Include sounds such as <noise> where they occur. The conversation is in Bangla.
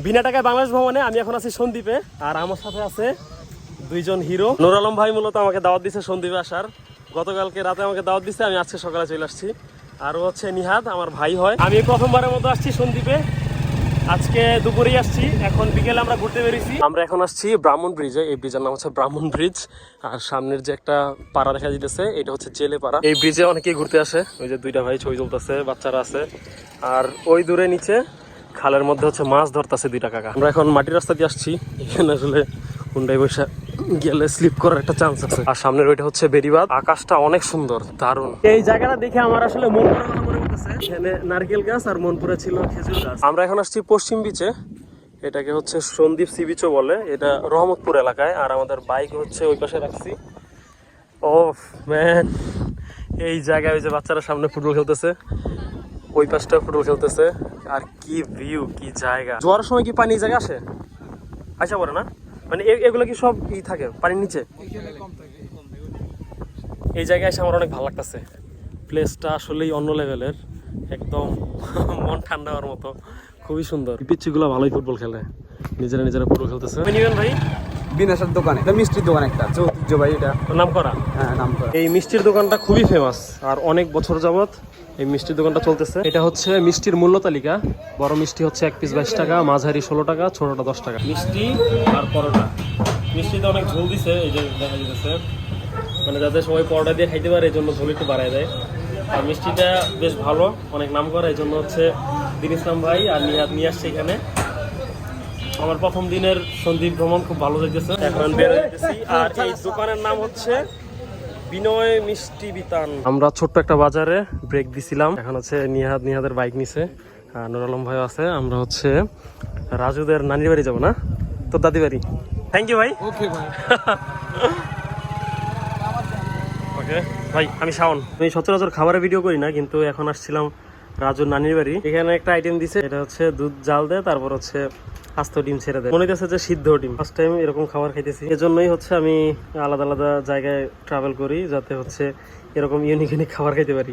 বিনা টাকায় বাংলাদেশ ভ্রমণে আমি এখন আছি সন্দীপে, আর আমার সাথে আছে দুইজন হিরো। নুর আলম ভাই মূলত আমাকে দাওয়াত দিছে সন্দীপে আসার। গতকালকে রাতে আমাকে দাওয়াত দিছে, আমি আজকে সকালে চলে আসছি। আর হচ্ছে নিহাদ, আমার ভাই হয়। আমি প্রথমবারের মতো আসছি সন্দীপে। আজকে দুপুরেই আসছি, এখন বিকেলে আমরা ঘুরতে বেরিয়েছি। আমরা এখন আসছি ব্রাহ্মণ ব্রিজে এই ব্রিজের নাম হচ্ছে ব্রাহ্মণ ব্রিজ আর সামনের যে একটা পাড়া দেখা যেতেছে এটা হচ্ছে জেলে পাড়া। এই ব্রিজে অনেকেই ঘুরতে আসে। ওই যে দুইটা ভাই ছবি তুলতেছে, বাচ্চারা আছে। আর ওই দূরে নিচে খালের মধ্যে হচ্ছে মাছ ধরতেছে দুইটা কাকা। আমরা এখন মাটির রাস্তা দিয়ে আসছি এখানে আসলে হুন্ডাই বসে গেলে স্লিপ করার একটা চান্স আছে। আর সামনের ওইটা হচ্ছে বেরিবাদ আকাশটা অনেক সুন্দর দারুণ। এই জায়গাটা দেখে আমার আসলে মন কথা মনে এখানে নারকেল গাছ আর মনপুরে ছিল খেজুর গাছ। আমরা এখন আসছি পশ্চিম বিচে এটাকে হচ্ছে সন্দীপ সি বিচও বলে। এটা রহমতপুর এলাকায়। আর আমাদের বাইক হচ্ছে ওই পাশে রাখছি। ও ম্যান এই জায়গায় ওই যে বাচ্চারা সামনে ফুটবল খেলতেছে। ওই পাশটা ফুটবল খেলতেছে। আর কি ভিউ কি জায়গা। জোয়ারের সময় কি পানি জায়গা আসে? আচ্ছা পড়ে না? মানে এগুলো কি সব ই থাকে পানির নিচে? এই জায়গায় এসে আমার অনেক ভালো লাগতেছে। প্লেসটা আসলেই অন্য লেভেলের একদম <laughs> মন ঠান্ডা হওয়ার মতো। খুবই সুন্দর। পিচ্ছিগুলো ভালোই ফুটবল খেলে। নিজেরা নিজেরা ফুটবল খেলতেছে। ভাই? বিনাশের দোকান এটা মিষ্টির দোকান একটা ঐতিহ্যবাহী এটা। নাম করা? হ্যাঁ নাম করা। এই মিষ্টির দোকানটা খুবই ফেমাস আর অনেক বছর যাবত এই মিষ্টির দোকানটা চলতেছে। এটা হচ্ছে মিষ্টির মূল্য তালিকা বড় মিষ্টি হচ্ছে এক পিস বাইশ টাকা মাঝারি ষোলো টাকা ছোটটা দশ টাকা। মিষ্টি আর পরোটা। মিষ্টিতে অনেক ঝোল দিছে এই যে দেখা যেতেছে মানে যাতে সবাই পরোটা দিয়ে খাইতে পারে এই জন্য ঝোল একটু বাড়ায় দেয়। আর মিষ্টিটা বেশ ভালো অনেক নাম করা এই জন্য হচ্ছে দিন ইসলাম ভাই আর নিহাদ নিয়ে আসছে এখানে। আমার প্রথম দিনের সন্দীপ ভ্রমণ খুব ভালো লাগতেছে এখন বের হইতেছি আর এই দোকানের নাম হচ্ছে বিনয় মিষ্টি বিতান। আমরা ছোট্ট একটা বাজারে ব্রেক দিছিলাম। এখন হচ্ছে নিহাদ নিহাদের বাইক নিছে আর নুর আলম ভাই আছে। আমরা হচ্ছে রাজুদের নানির বাড়ি যাব না? তোর দাদি বাড়ি? থ্যাংক ইউ ভাই। ওকে ভাই। ওকে ভাই আমি শাওন। আমি সচরাচর খাবারের ভিডিও করি না কিন্তু এখন আসছিলাম রাজুর নানির বাড়ি। এখানে একটা আইটেম দিছে, এটা হচ্ছে দুধ জাল দেয়, তারপর হচ্ছে আস্ত ডিম ছেড়ে দেয়। মনে হচ্ছে যে সিদ্ধ ডিম। ফার্স্ট টাইম এরকম খাবার খাইতেছি। এজন্যই হচ্ছে আমি আলাদা আলাদা জায়গায় ট্রাভেল করি, যাতে হচ্ছে এরকম ইউনিক ইউনিক খাবার খাইতে পারি।